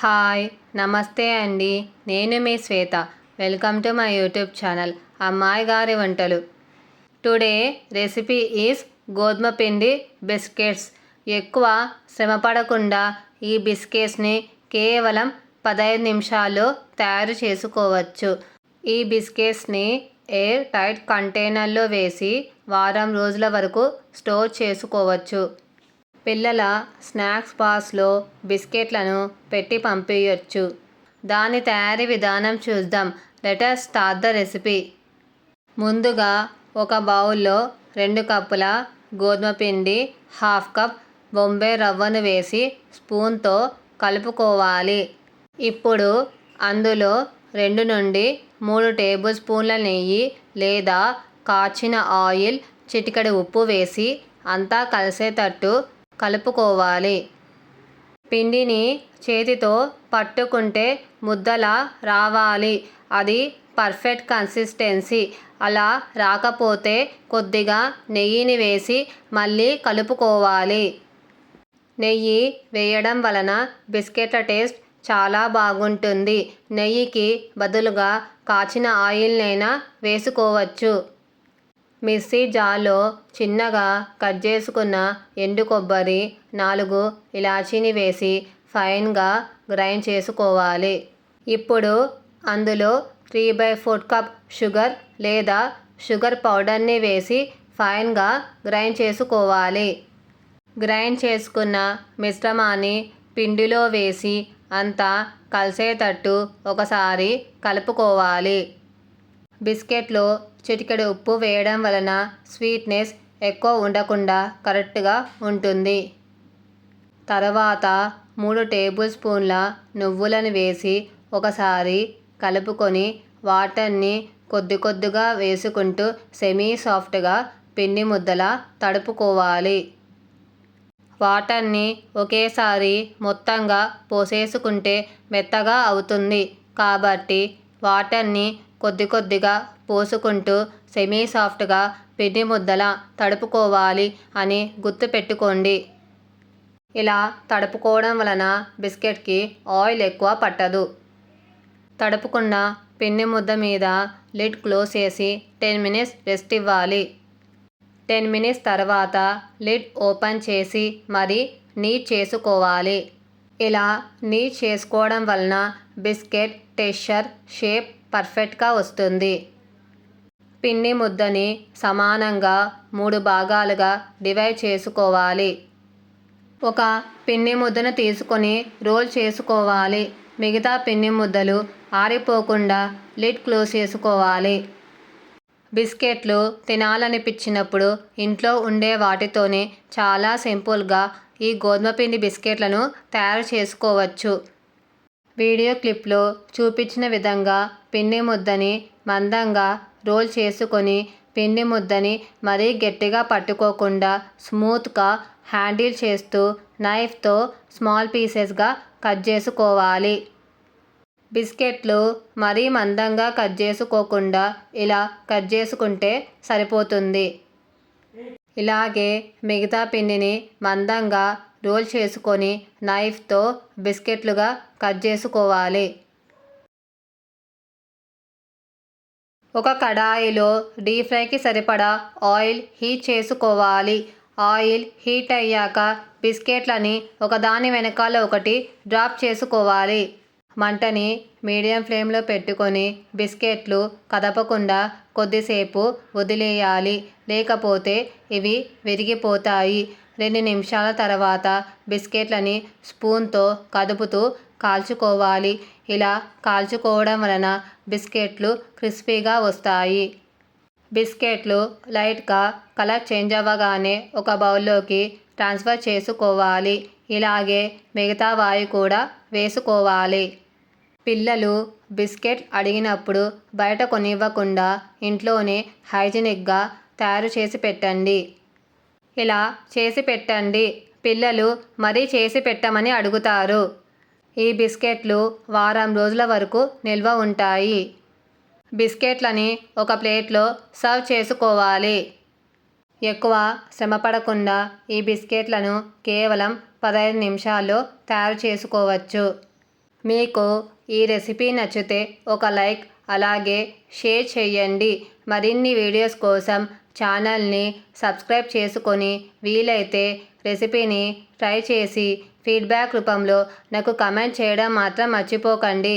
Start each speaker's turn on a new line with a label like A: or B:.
A: Hi నమస్తే అండి. నేను మీ Swetha. Welcome to my YouTube channel అమ్మాయి గారి వంటలు. టుడే రెసిపీ ఈజ్ గోధుమ పిండి బిస్కెట్స్. ఎక్కువ శ్రమ పడకుండా ఈ బిస్కెట్స్ని కేవలం పదహైదు నిమిషాల్లో తయారు చేసుకోవచ్చు. ఈ బిస్కెట్స్ని ఎయిర్ టైట్ కంటైనర్లో వేసి వారం రోజుల వరకు స్టోర్ చేసుకోవచ్చు. పిల్లల స్నాక్స్ బాక్స్లో బిస్కెట్లను పెట్టి పంపించవచ్చు దాని తయారీ విధానం చూద్దాం. Let's start the recipe. ముందుగా ఒక బౌల్లో రెండు కప్పుల గోధుమ పిండి హాఫ్ కప్ బొంబే రవ్వను వేసి స్పూన్తో కలుపుకోవాలి. ఇప్పుడు అందులో రెండు నుండి మూడు టేబుల్ స్పూన్ల నెయ్యి లేదా కాచిన ఆయిల్ చిటికెడు ఉప్పు వేసి అంతా కలిసేటట్టు కలుపుకోవాలి. పిండిని చేతితో పట్టుకుంటే ముద్దలా రావాలి. అది పర్ఫెక్ట్ కన్సిస్టెన్సీ. అలా రాకపోతే కొద్దిగా నెయ్యిని వేసి మళ్ళీ కలుపుకోవాలి. నెయ్యి వేయడం వలన బిస్కెట్ల టేస్ట్ చాలా బాగుంటుంది. నెయ్యికి బదులుగా కాచిన ఆయిల్నైనా వేసుకోవచ్చు. మిక్సీ జార్లో చిన్నగా కట్ చేసుకున్న ఎండు కొబ్బరి నాలుగు ఇలాచీని వేసి ఫైన్గా గ్రైండ్ చేసుకోవాలి. ఇప్పుడు అందులో three by four cup sugar లేదా షుగర్ పౌడర్ని వేసి ఫైన్గా గ్రైండ్ చేసుకోవాలి. గ్రైండ్ చేసుకున్న మిశ్రమాన్ని పిండిలో వేసి అంతా కలిసేటట్టు ఒకసారి కలుపుకోవాలి. బిస్కెట్లో చిటికెడు ఉప్పు వేయడం వలన స్వీట్నెస్ ఎక్కువ ఉండకుండా కరెక్ట్గా ఉంటుంది. తర్వాత మూడు టేబుల్ స్పూన్ల నువ్వులను వేసి ఒకసారి కలుపుకొని వాటర్ని కొద్ది కొద్దిగా వేసుకుంటూ సెమీ సాఫ్ట్గా పిండి ముద్దలా తడుపుకోవాలి. వాటర్ని ఒకేసారి మొత్తంగా పోసేసుకుంటే మెత్తగా అవుతుంది. కాబట్టి వాటర్ని కొద్ది కొద్దిగా పోసుకుంటూ సెమీ సాఫ్ట్గా పిండి ముద్దలా తడుపుకోవాలి అని గుర్తుపెట్టుకోండి ఇలా తడుపుకోవడం వలన బిస్కెట్కి ఆయిల్ ఎక్కువ పట్టదు. తడుపుకున్న పిండి ముద్ద మీద లిడ్ క్లోజ్ చేసి టెన్ మినిట్స్ రెస్ట్ ఇవ్వాలి. టెన్ మినిట్స్ తర్వాత లిడ్ ఓపెన్ చేసి మరి నీట్ చేసుకోవాలి. ఇలా నీట్ చేసుకోవడం వలన బిస్కెట్ టెక్స్చర్ షేప్ పర్ఫెక్ట్గా వస్తుంది. పిండి ముద్దని సమానంగా మూడు భాగాలుగా డివైడ్ చేసుకోవాలి. ఒక పిండి ముద్దను తీసుకొని రోల్ చేసుకోవాలి. మిగతా పిండి ముద్దలు ఆరిపోకుండా లిడ్ క్లోజ్ చేసుకోవాలి. బిస్కెట్లు తినాలనిపించినప్పుడు ఇంట్లో ఉండే వాటితోనే చాలా సింపుల్గా ఈ గోధుమ పిండి బిస్కెట్లను తయారు చేసుకోవచ్చు. వీడియో క్లిప్లో చూపించిన విధంగా పిండి ముద్దని మందంగా రోల్ చేసుకొని పిండి ముద్దని మరీ గట్టిగా పట్టుకోకుండా స్మూత్గా హ్యాండిల్ చేస్తూ నైఫ్తో స్మాల్ పీసెస్గా కట్ చేసుకోవాలి. బిస్కెట్లు మరీ మందంగా కట్ చేసుకోకుండా ఇలా కట్ చేసుకుంటే సరిపోతుంది. ఇలాగే మిగతా పిండిని మందంగా రోల్ చేసుకొని నైఫ్తో బిస్కెట్లుగా కట్ చేసుకోవాలి. ఒక కడాయిలో డీప్ ఫ్రైకి సరిపడా ఆయిల్ హీట్ చేసుకోవాలి. ఆయిల్ హీట్ అయ్యాక బిస్కెట్లని ఒకదాని వెనకాల ఒకటి డ్రాప్ చేసుకోవాలి. మంటని మీడియం ఫ్లేమ్లో పెట్టుకొని బిస్కెట్లు కదపకుండా కొద్దిసేపు వదిలేయాలి. లేకపోతే ఇవి విరిగిపోతాయి. రెండు నిమిషాల తర్వాత బిస్కెట్లని స్పూన్తో కదుపుతూ కాల్చుకోవాలి. ఇలా కాల్చుకోవడం వలన బిస్కెట్లు క్రిస్పీగా వస్తాయి. బిస్కెట్లు లైట్గా కలర్ చేంజ్ అవ్వగానే ఒక బౌల్లోకి ట్రాన్స్ఫర్ చేసుకోవాలి. ఇలాగే మిగతా వాయి కూడా వేసుకోవాలి. పిల్లలు బిస్కెట్ అడిగినప్పుడు బయట కొనివ్వకుండా ఇంట్లోనే హైజీనిక్గా తయారు చేసి పెట్టండి. ఇలా చేసి పెట్టండి. పిల్లలు మరీ చేసి పెట్టమని అడుగుతారు. ఈ బిస్కెట్లు వారం రోజుల వరకు నిల్వ ఉంటాయి. బిస్కెట్లని ఒక ప్లేట్లో సర్వ్ చేసుకోవాలి. ఎక్కువ శ్రమ పడకుండా ఈ బిస్కెట్లను కేవలం పదహైదు నిమిషాల్లో తయారు చేసుకోవచ్చు. మీకు ఈ రెసిపీ నచ్చితే ఒక లైక్ అలాగే షేర్ చేయండి. మరిన్ని వీడియోస్ కోసం ఛానల్ని సబ్స్క్రైబ్ చేసుకొని వీలైతే రెసిపీని ట్రై చేసి ఫీడ్బ్యాక్ రూపంలో నాకు కమెంట్ చేయడం మాత్రం మర్చిపోకండి.